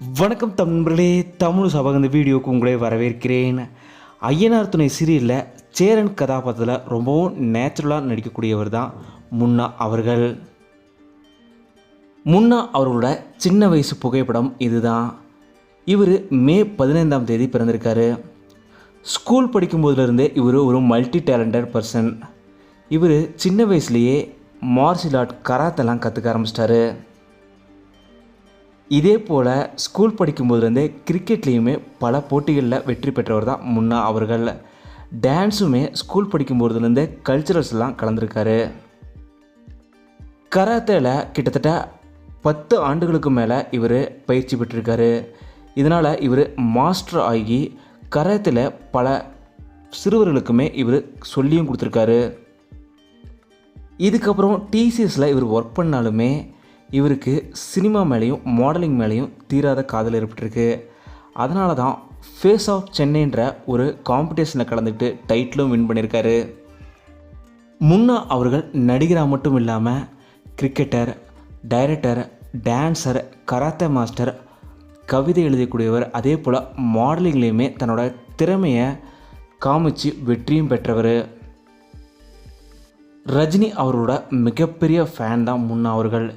வணக்கம் தமிழர்களே தமிழ் சபக இந்த வீடியோவுக்கு உங்களே வரவேற்கிறேன். ஐயனார் துணை சீரியலில் சேரன் கதாபாத்திரத்தில் ரொம்பவும் நேச்சுரலாக நடிக்கக்கூடியவர் தான் முன்னா அவர்கள். முன்னா அவர்களோட சின்ன வயசு புகைப்படம் இதுதான். இவர் மே பதினைந்தாம் தேதி பிறந்திருக்காரு. ஸ்கூல் படிக்கும்போதுலேருந்தே இவர் ஒரு மல்டி டேலண்டட் பர்சன் இவர் சின்ன வயசுலேயே மார்ஷியல் ஆர்ட் கராத்தெல்லாம் கற்றுக்க ஆரம்பிச்சிட்டாரு. இதே போல் ஸ்கூல் படிக்கும்போதுலேருந்தே கிரிக்கெட்லேயுமே பல போட்டிகளில் வெற்றி பெற்றவர் தான் முன்னா அவர்கள். டான்ஸுமே ஸ்கூல் படிக்கும்போதுலேருந்தே கல்ச்சுரல்ஸ்லாம் கலந்துருக்காரு. கராத்தேல கிட்டத்தட்ட பத்து ஆண்டுகளுக்கு மேலே இவர் பயிற்சி பெற்றிருக்காரு. இதனால் இவர் மாஸ்டர் ஆகி கராத்தில் பல சிறுவர்களுக்குமே இவர் சொல்லியும் கொடுத்துருக்காரு. இதுக்கப்புறம் டிசிஎஸில் இவர் ஒர்க் பண்ணாலுமே இவருக்கு சினிமா மேலேயும் மாடலிங் மேலேயும் தீராத காதல் ஏற்பட்டிருக்கு. அதனால தான் ஃபேஸ் ஆஃப் சென்னைன்ற ஒரு காம்படிஷனில் கலந்துக்கிட்டு டைட்டிலும் வின் பண்ணியிருக்காரு. முன்னா அவர்கள் நடிகராக மட்டும் இல்லாமல் cricketer director dancer karate master கவிதை எழுதக்கூடியவர் அதே போல் மாடலிங்லேயுமே தன்னோட திறமையை காமிச்சு வெற்றியும் பெற்றவர். ரஜினி அவரோட மிகப்பெரிய ஃபேன் தான் முன்னா அவர்கள்.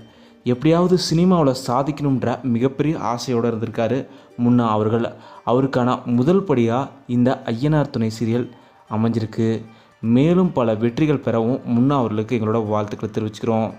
எப்படியாவது சினிமாவில் சாதிக்கணுன்ற மிகப்பெரிய ஆசையோடு இருந்திருக்காரு முன்னா அவர்கள். அவருக்கான முதல் படியாக இந்த ஐயனார் துணை சீரியல் அமைஞ்சிருக்கு. மேலும் பல வெற்றிகள் பெறவும் முன்னா அவர்களுக்கு எங்களோட வாழ்த்துக்களை தெரிவிச்சுக்கிறோம்.